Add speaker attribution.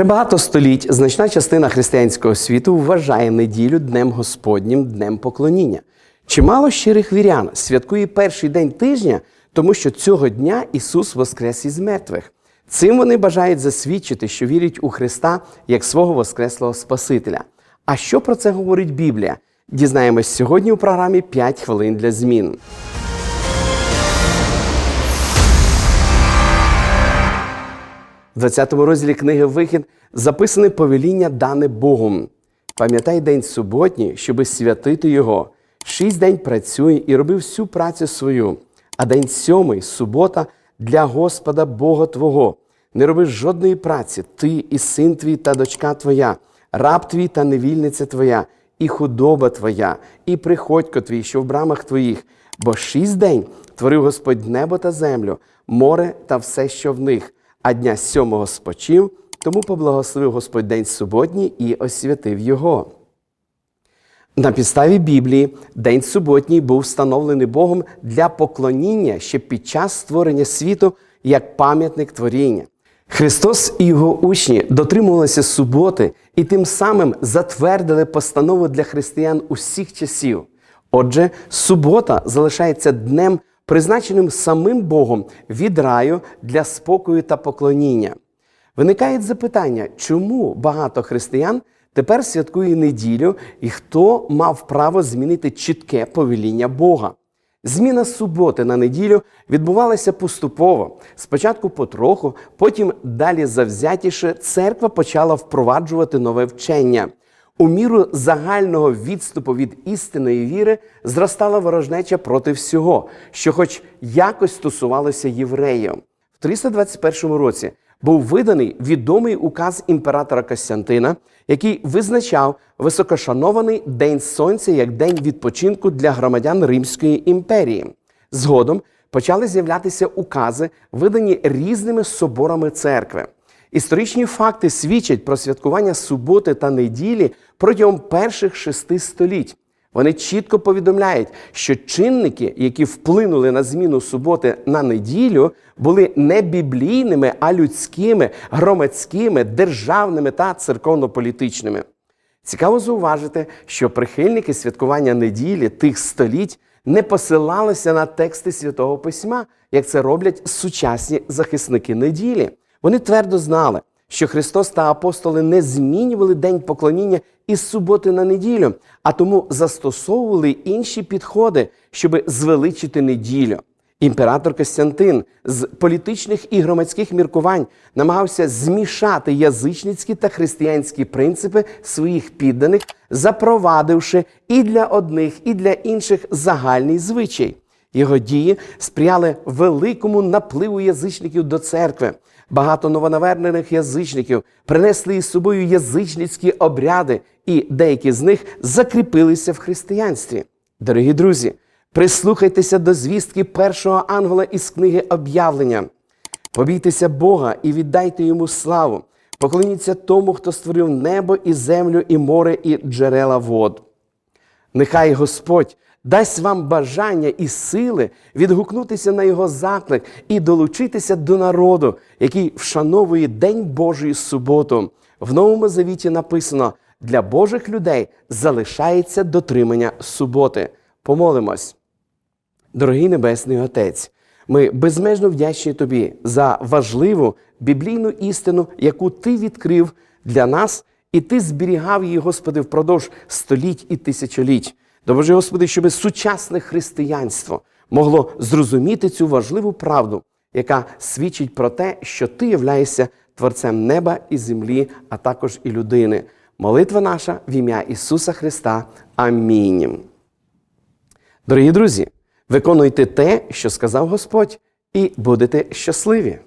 Speaker 1: Вже багато століть значна частина християнського світу вважає неділю Днем Господнім, Днем Поклоніння. Чимало щирих вірян святкує перший день тижня, тому що цього дня Ісус воскрес із мертвих. Цим вони бажають засвідчити, що вірять у Христа як свого Воскреслого Спасителя. А що про це говорить Біблія? Дізнаємось сьогодні у програмі «5 хвилин для змін. В 20 розділі книги Вихід записане повеління дане Богом. Пам'ятай день суботній, щоби святити його. Шість день працюй і роби всю працю свою, а день сьомий субота для Господа Бога Твого. Не роби жодної праці, ти і син твій та дочка твоя, раб твій та невільниця твоя, і худоба твоя, і приходько твій, що в брамах твоїх. Бо шість день творив Господь небо та землю, море та все, що в них, а дня сьомого спочив, тому поблагословив Господь день суботній і освятив його. На підставі Біблії День суботній був встановлений Богом для поклоніння ще під час створення світу як пам'ятник творіння. Христос і його учні дотримувалися суботи і тим самим затвердили постанову для християн усіх часів. Отже, субота залишається днем, призначеним самим Богом від раю для спокою та поклоніння. Виникає запитання, чому багато християн тепер святкує неділю і хто мав право змінити чітке повеління Бога? Зміна суботи на неділю відбувалася поступово. Спочатку потроху, потім далі завзятіше церква почала впроваджувати нове вчення. У міру загального відступу від істинної віри зростала ворожнеча проти всього, що, хоч якось стосувалося євреїв. В 321 році був виданий відомий указ імператора Костянтина, який визначав високошанований День Сонця як день відпочинку для громадян Римської імперії. Згодом почали з'являтися укази, видані різними соборами церкви. Історичні факти свідчать про святкування суботи та неділі протягом перших шести століть. Вони чітко повідомляють, що чинники, які вплинули на зміну суботи на неділю, були не біблійними, а людськими, громадськими, державними та церковно-політичними. Цікаво зауважити, що прихильники святкування неділі тих століть не посилалися на тексти святого письма, як це роблять сучасні захисники неділі. Вони твердо знали, що Христос та апостоли не змінювали день поклоніння із суботи на неділю, а тому застосовували інші підходи, щоб звеличити неділю. Імператор Костянтин з політичних і громадських міркувань намагався змішати язичницькі та християнські принципи своїх підданих, запровадивши і для одних, і для інших загальний звичай. Його дії сприяли великому напливу язичників до церкви. Багато новонавернених язичників принесли із собою язичницькі обряди, і деякі з них закріпилися в християнстві. Дорогі друзі, прислухайтеся до звістки першого ангела із книги об'явлення. Побійтеся Бога і віддайте йому славу. Поклоніться тому, хто створив небо і землю, і море, і джерела вод. Нехай Господь дасть вам бажання і сили відгукнутися на його заклик і долучитися до народу, який вшановує День Божої суботу. В новому завіті написано: для Божих людей залишається дотримання суботи. Помолимось. Дорогий Небесний Отець, ми безмежно вдячні Тобі за важливу біблійну істину, яку Ти відкрив для нас, і Ти зберігав її, Господи, впродовж століть і тисячоліть. Допоможи, Господи, щоб сучасне християнство могло зрозуміти цю важливу правду, яка свідчить про те, що Ти являєшся Творцем неба і землі, а також і людини. Молитва наша в ім'я Ісуса Христа. Амінь. Дорогі друзі, виконуйте те, що сказав Господь, і будете щасливі.